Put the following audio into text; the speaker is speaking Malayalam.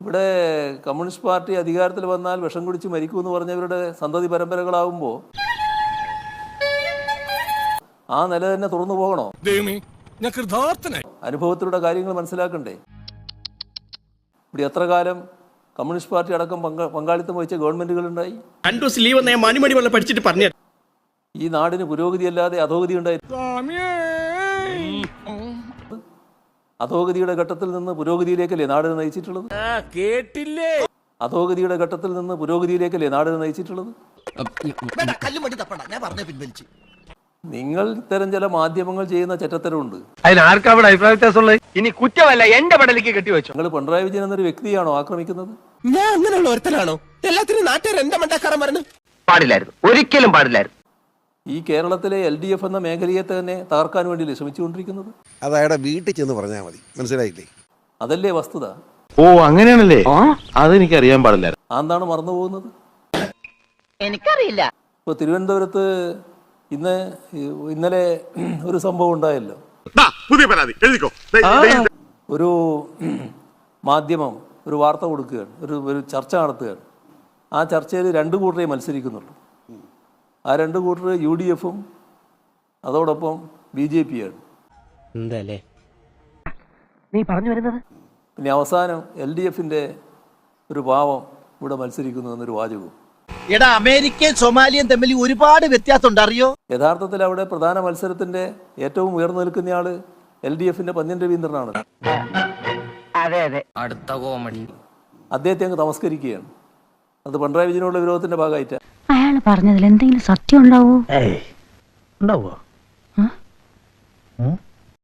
ഇവിടെ കമ്മ്യൂണിസ്റ്റ് പാർട്ടി അധികാരത്തിൽ വന്നാൽ വിഷം കുടിച്ച് മരിക്കുമെന്ന് പറഞ്ഞവരുടെ സന്തതി പരമ്പരകളാവുമ്പോൾ ആ നില തന്നെ തുറന്നു പോകണോ? അനുഭവത്തിലൂടെ കാര്യങ്ങൾ മനസ്സിലാക്കണ്ടേ? ഇവിടെ എത്ര കാലം കമ്മ്യൂണിസ്റ്റ് പാർട്ടി അടക്കം പങ്ക പങ്കാളിത്തം വഹിച്ച ഗവൺമെന്റുകളുണ്ടായി? രണ്ടു ദിവസം ലീവ് വന്ന മണിമണി വെള്ളം പഠിച്ചിട്ട് പറഞ്ഞു ഈ നാടിന് പുരോഗതി അല്ലാതെ അധോഗതി ഉണ്ടായി. അധോഗതിയുടെ ഘട്ടത്തിൽ നിന്ന് പുരോഗതിയിലേക്കല്ലേ നാടിനെ നയിച്ചിട്ടുള്ളത്? കേട്ടില്ലേ? അധോഗതിയുടെ ഘട്ടത്തിൽ നിന്ന് പുരോഗതിയിലേക്കല്ലേ നാടിനെ നയിച്ചിട്ടുള്ളത്? കല്ലുമടി തപ്പണ്ട. ഞാൻ പറഞ്ഞ പിൻവലിച്ചു. നിങ്ങൾ ഇത്തരം ചില മാധ്യമങ്ങൾ ചെയ്യുന്ന ചെറ്റത്തരമുണ്ട്. അതിന് ആർക്കാ അവിടെ അഭിപ്രായ വ്യത്യാസമുള്ളത്? ഇനി കുറ്റമല്ല എന്റെ പടലേക്ക് കെട്ടിവെച്ചു നിങ്ങൾ പിണറായി വിജയൻ എന്നൊരു വ്യക്തിയാണോ ആക്രമിക്കുന്നത്? ഞാൻ അങ്ങനെയുള്ള ഒരുത്തനാണോ? എല്ലാത്തിനും നാട്ടുകാർ എന്റെ മണ്ടക്കാരൻ പറഞ്ഞു പാടില്ലായിരുന്നു. ഒരിക്കലും പാടില്ലായിരുന്നു. ഈ കേരളത്തിലെ എൽ ഡി എഫ് എന്ന മേഖലയെ തന്നെ തകർക്കാൻ വേണ്ടിയല്ലേ ശ്രമിച്ചുകൊണ്ടിരിക്കുന്നത്? അത് അയാളുടെ വീട്ടിൽ ചെന്ന് പറഞ്ഞാൽ മതി. മനസ്സിലായില്ലേ? അതല്ലേ വസ്തുത? ഓ അങ്ങനെയാണല്ലേ? അതെനിക്ക് അറിയാൻ പാടില്ല. അതെന്താണ് മറന്നു പോകുന്നത് എനിക്കറിയില്ല. ഇപ്പോൾ തിരുവനന്തപുരത്ത് ഇന്ന് ഇന്നലെ ഒരു സംഭവം ഉണ്ടായല്ലോ. പുതിയ പരാതി. എഴുതിക്കോ. ഒരു മാധ്യമം ഒരു വാർത്ത കൊടുക്കുകയാണ്. ഒരു ഒരു ചർച്ച നടത്തുകയാണ്. ആ ചർച്ചയിൽ രണ്ട് കൂട്ടരെയും മത്സരിക്കുന്നുള്ളൂ. ആ രണ്ട് കൂട്ടർ യു ഡി എഫും അതോടൊപ്പം ബി ജെ പിയാണ്. നീ പറഞ്ഞു വരുന്നത്? പിന്നെ അവസാനം എൽ ഡി എഫിന്റെ ഒരു പാവം ഇവിടെ മത്സരിക്കുന്നു എന്നൊരു വാചകവും എടാ അമേരിക്കയും സൊമാലിയും തമ്മിൽ ഒരുപാട് വ്യത്യാസമുണ്ട് അറിയോ യഥാർത്ഥത്തിൽ അവിടെ പ്രധാന മത്സരത്തിന്റെ ഏറ്റവും ഉയർന്നു നിൽക്കുന്നയാൾ എൽ ഡി എഫിന്റെ പന്ന്യൻ രവീന്ദ്രനാണ്. അതെ അതെ. അടുത്ത കോമഡി. അദ്ദേഹത്തെ അങ്ങ് തമസ്കരിക്കുകയാണ്. അത് പിണറായി വിജയനുള്ള വിരോധത്തിന്റെ ഭാഗമായിട്ട് അയാൾ പറഞ്ഞതിൽ എന്തെങ്കിലും സത്യം ഉണ്ടാവോ? ഉണ്ടാവോ?